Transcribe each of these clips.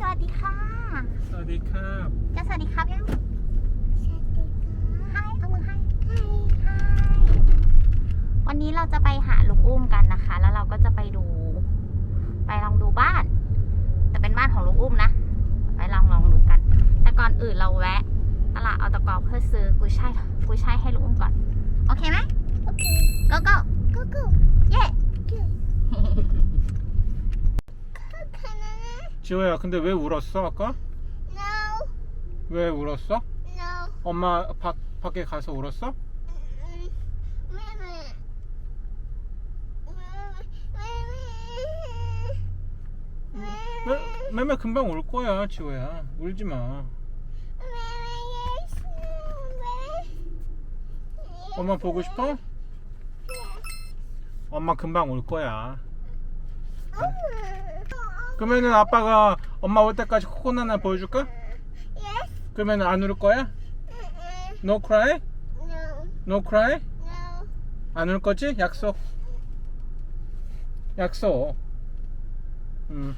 สวัสดีค่ะสวัสดีครับจะสวัสดีครับยังให้เอามือให้ให้วันนี้เราจะไปหาลุงอุ้มกันนะคะ แล้วเราก็จะไปดู ไปลองดูบ้าน แต่เป็นบ้านของลุงอุ้มนะ ไปลองลองดูกัน แต่ก่อนอื่นเราแวะตลาดออตกอเพื่อซื้อกุยช่ายกุยช่ายให้ลุงอุ้มก่อน โอเคไหมโอเค go go go go เย้ 지호야 근데 왜 울었어 아까? No, 왜 울었어? no. 엄마 밖, 밖에 가서 울었어? 매, 매매 금방 올 거야 지호야 울지 마 엄마 보고 싶어? 엄마 금방 올 거야 그러면은 아빠가 엄마 올 때까지 코코넛 하나 보여줄까? Yes. 그러면은 안울 거야? No cry? No, No cry? no. 안 울 거지? 약속. 약속. 응.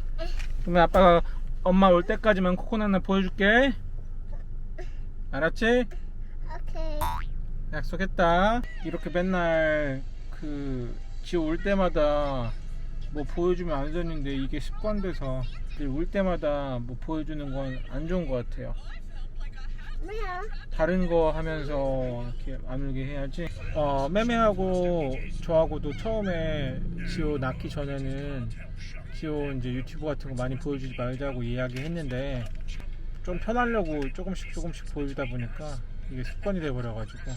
그러면 아빠가 엄마 올 때까지만 코코넛 하나 보여줄게. 알았지? Okay. 약속했다. 이렇게 맨날 그 지호 올 때마다 뭐 보여주면 안 되는데 이게 습관돼서 울 때마다 뭐 보여주는 건 안 좋은 것 같아요. Meow. 다른 거 하면서 이렇게 안 울게 해야지. 어, 매매하고 저하고도 처음에 지호 낳기 전에는 지호 이제 유튜브 같은 거 많이 보여주지 말자고 이야기했는데 좀 편하려고 조금씩 조금씩 보여주다 보니까 이게 습관이 돼버려가지고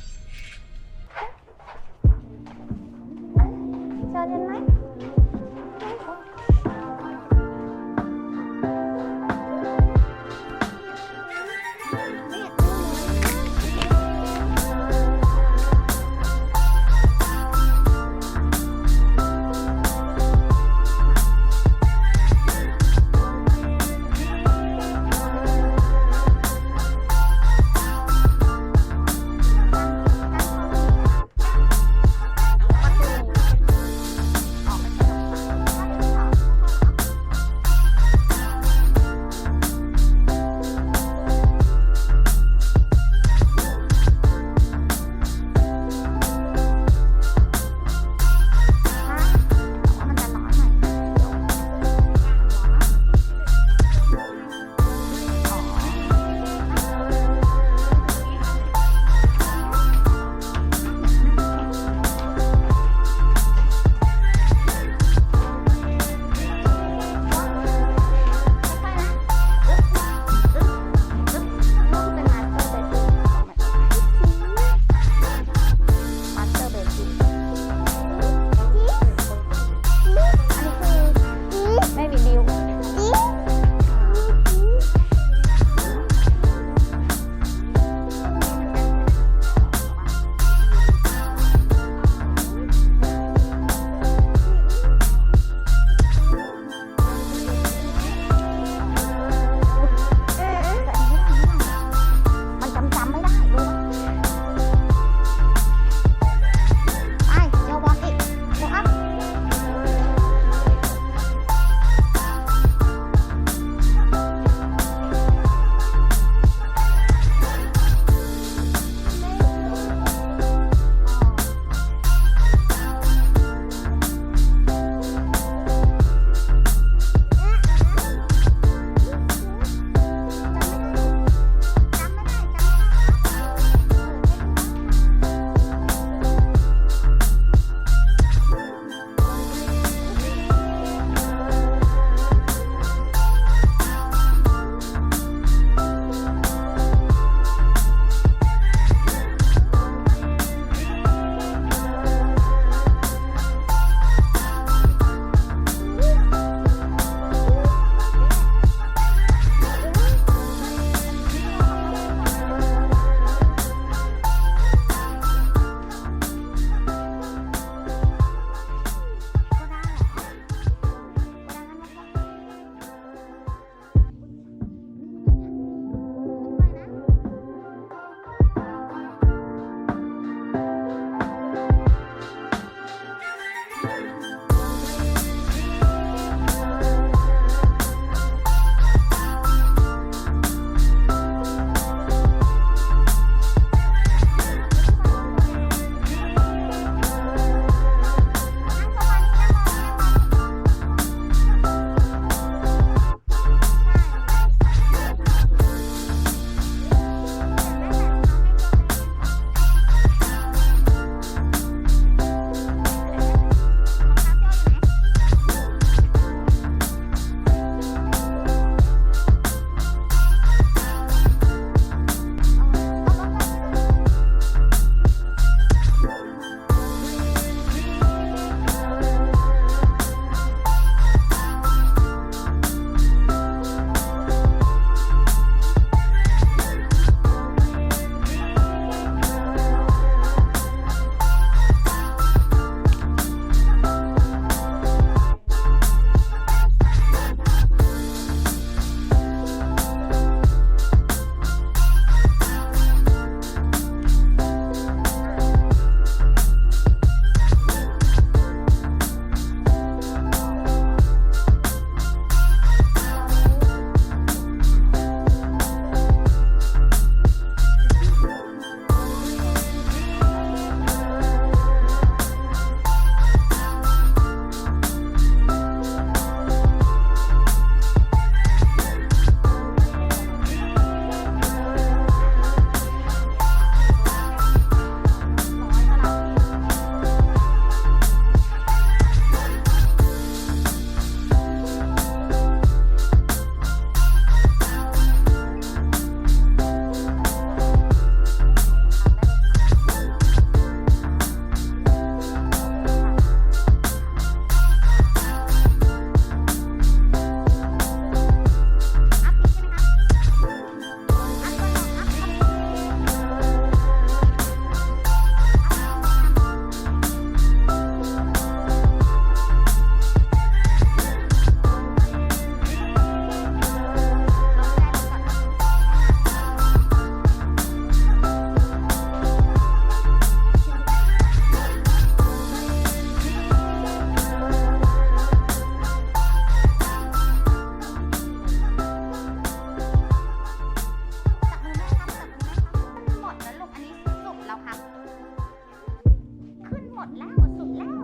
มดแล้วหมดสุดแล้ว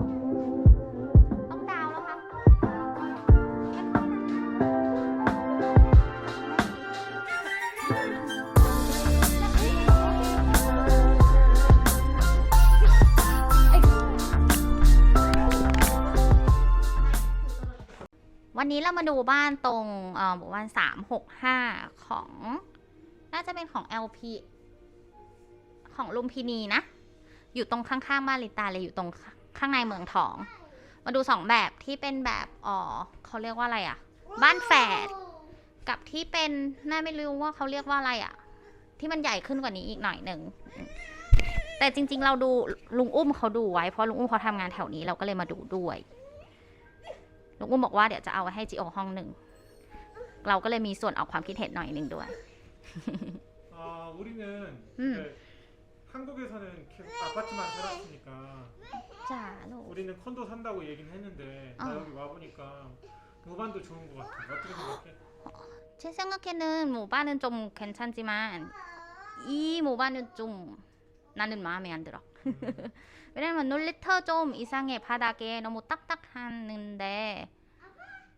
ต้องดาวแล้วค่ะวันนี้เรามาดูบ้านตรงเอ่บ้านสามหกห้าของ น่าจะเป็นของ LP ของลุมพินีนะ อยู่ตรงข้างๆบ้านลิตาเลยอยู่ตรงข้างในเมืองทอง มาดูสองแบบที่เป็นแบบอ๋อเขาเรียกว่าอะไรอะบ้านแฝด กับที่เป็นน่าไม่รู้ว่าเขาเรียกว่าอะไรอะที่มันใหญ่ขึ้นกว่านี้อีกหน่อยหนึ่งแต่จริง ๆ เราดูลุงอุ้มเขาดูไว้เพราะลุงอุ้มเขาทำงานแถวนี้เราก็เลยมาดูด้วย ลุงอุ้มบอกว่าเดี๋ยวจะเอาไว้ให้จิโอห้องหนึ่ง เราก็เลยมีส่วนออกความคิดเห็นหน่อยหนึ่งด้วย 아 우리는 음. 이제 한국에서는 아파트만 살았으니까 자, 우리는 콘도 산다고 얘기는 했는데 나 어. 여기 와보니까 모반도 좋은 것 같아 어떻게 생각해? 어, 제 생각에는 모바는 좀 괜찮지만 이 모바는 좀 나는 마음에 안 들어. 음. 왜냐면 놀이터 좀 이상해 바닥에 너무 딱딱하는데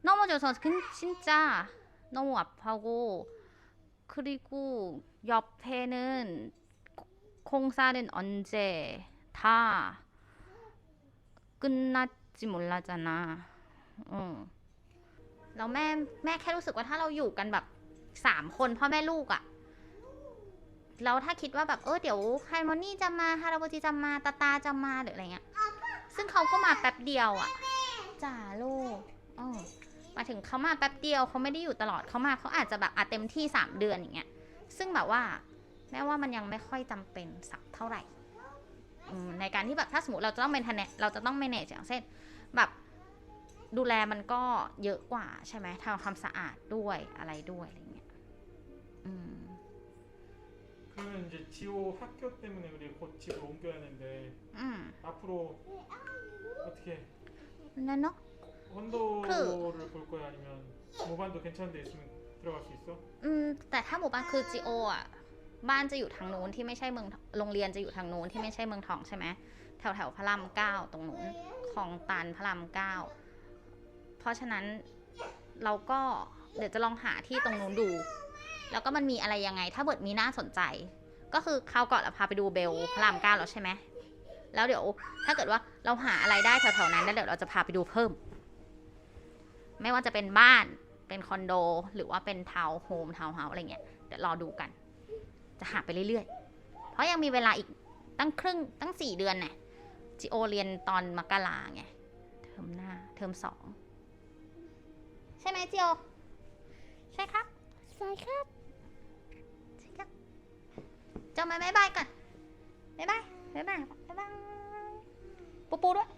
넘어져서 진짜 너무 아파고 그리고 옆에는 고- 공사는 언제 다 끝났지 몰라잖아. 응. แล้วแม่แม่แค่รู้สึกว่าถ้าเราอยู่กันแบบสามคนพ่อแม่ลูกอะแล้วถ้าคิดว่าแบบเออเดี๋ยวไฮมอนี่จะมาฮาราโบจิจะมาตาตาจะมาหรืออะไรเงี้ย ซึ่งเขาก็มาแป๊บเดียวอะจ้าลูกเออมาถึงเขามาแป๊บเดียวเขาไม่ได้อยู่ตลอดเขามาเขาอาจจะแบบอาจเต็มที่สามเดือนอย่างเงี้ย ซึ่งแบบว่า แม่ว่ามันยังไม่ค่อยจำเป็นสักเท่าไหร่อืมในการที่แบบถ้าสมมติเราจะต้องเป็นทนเราจะต้อง manage อย่างเช่น แบบดูแลมันก็เยอะกว่าใช่ไหมทำความสะอาดด้วยอะไรด้วยอะไรเงี้ย อืม 그러면 이제 지호 학교 때문에 우리 곧 집을 옮겨야 하는데 อืม 앞으로 어떻게 นั่นเนาะ 헌도를 볼 거야 아니면 무반도 괜찮은 데 있으면 들어갈 수 있어? อืม แต่ถ้าหมู่บ้านคือจีโออ่ะ บ้านจะอยู่ทางนู้นที่ไม่ใช่เมืองโรงเรียนจะอยู่ทางนู้นที่ไม่ใช่เมืองทองใช่ไหมแถวแถวพระรามเก้าตรงนู้นคลองตันพระรามเก้าเพราะฉะนั้นเราก็เดี๋ยวจะลองหาที่ตรงนู้นดู แล้วก็มันมีอะไรยังไง ถ้าเบิดมีน่าสนใจ ก็คือคราวก่อนเราพาไปดูเบลพระรามเก้าแล้วใช่ไหมแล้วเดี๋ยวถ้าเกิดว่าเราหาอะไรได้แถวๆนั้นแล้วเดี๋ยวเราจะพาไปดูเพิ่ม ไม่ว่าจะเป็นบ้านเป็นคอนโด หรือว่าเป็นทาวน์โฮมทาวน์เฮาส์อะไรเงี้ยเดี๋ยวรอดูกัน จะหาไปเรื่อยๆ เพราะยังมีเวลาอีกตั้งครึ่งตั้งสี่เดือนเนี่ยจิโอเรียนตอนมกราไงเทอมหน้าเทอมสองใช่ไหมจิโอใช่ครับใช่ครับใช่ครับเจ้ามาบายบายก่อนบายบายบายบายบายบายปูปูด้วย